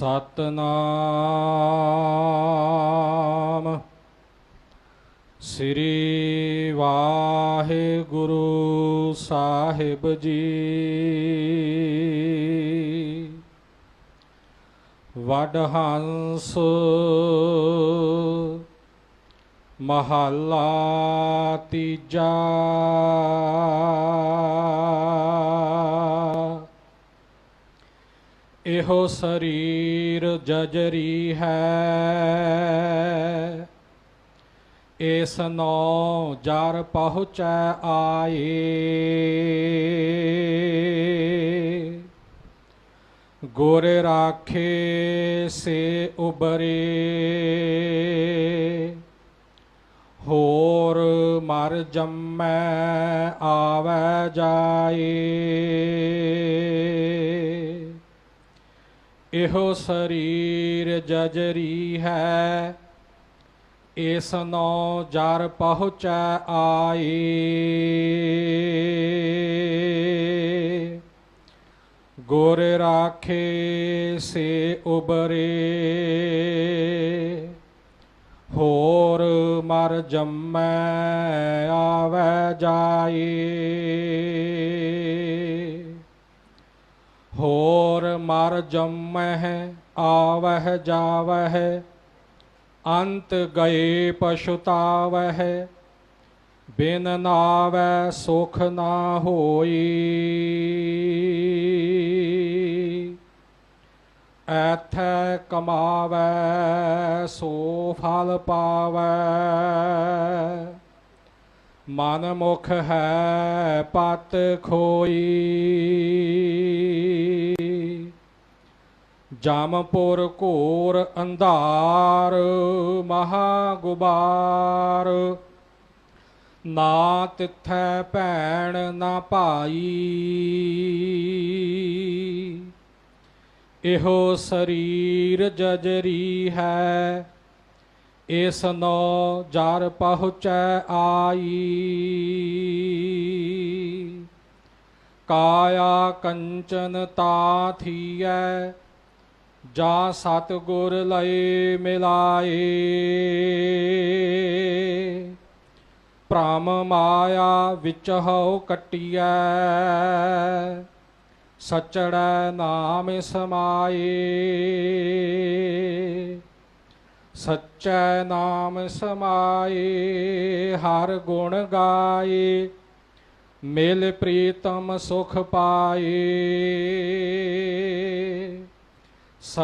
ਸਤਨਾਮ। ਸ੍ਰੀ ਵਾਹਿਗੁਰੂ ਸਾਹਿਬ ਜੀ। ਵਡ ਹੰਸ ਮਹੱਲਾ ਤੀਜਾ। ਇਹੋ ਸਰੀਰ ਜਜਰੀ ਹੈ। ਇਸ ਨੋ ਜਰ ਪਹੁੰਚੈ ਆਏ। ਗੁਰ ਰਾਖੇ ਸੇ ਉਬਰੇ। ਹੋਰ ਮਰ ਜੰਮੈ ਆਵੈ ਜਾਏ। ਇਹੋ ਸਰੀਰ ਜਜਰੀ ਹੈ। ਇਸ ਨੋ ਜਰ ਪਹੁੰਚੈ ਆਏ ਗੁਰ ਰਾਖੇ ਸੇ ਉਬਰੇ। ਹੋਰ ਮਰ ਜੰਮੈ ਆਵੈ ਜਾਏ ਮਰ ਜੰਮਹਿ ਆਵਹਿ ਜਾਵਹਿ, ਅੰਤ ਗਏ ਪਛੁਤਾਵਹਿ, ਬਿਨ ਨਾਵੈ ਸੁਖ ਨਾ ਹੋਈ। ਐਥੈ ਕਮਾਵੈ ਸੋ ਫਲ ਪਾਵੈ, ਮਨ ਮੁਖ ਹੈ ਪਤ ਖੋਈ। ਜਮਪੁਰ ਘੋਰ ਅੰਧਾਰ ਮਹਾ ਗੁਬਾਰ ਨਾ ਤਿਥੈ ਭੈਣ, ਨਾ ਭਾਈ। ਇਹੋ ਸਰੀਰ ਜਜਰੀ ਹੈ, ਇਸ ਨੋ ਜਰ ਪਹੁੰਚੈ ਆਈ। ਕਾਇਆ ਕੰਚਨ ਤਾ ਥੀਐ ਜਾ ਸਤ ਗੁਰ ਲਏ ਮਿਲਾਏ। ਭ੍ਰਮ ਮਾਇਆ ਵਿੱਚ ਹਉ ਕਟਿਐ। ਸਚੜੈ ਨਾਮ ਸਮਾਏ। ਸਚੈ ਨਾਮ ਸਮਾਏ, ਹਰ ਗੁਣ ਗਾਏ। ਮਿਲ ਪ੍ਰੀਤਮ ਸੁਖ ਪਾਏ। ਸਤ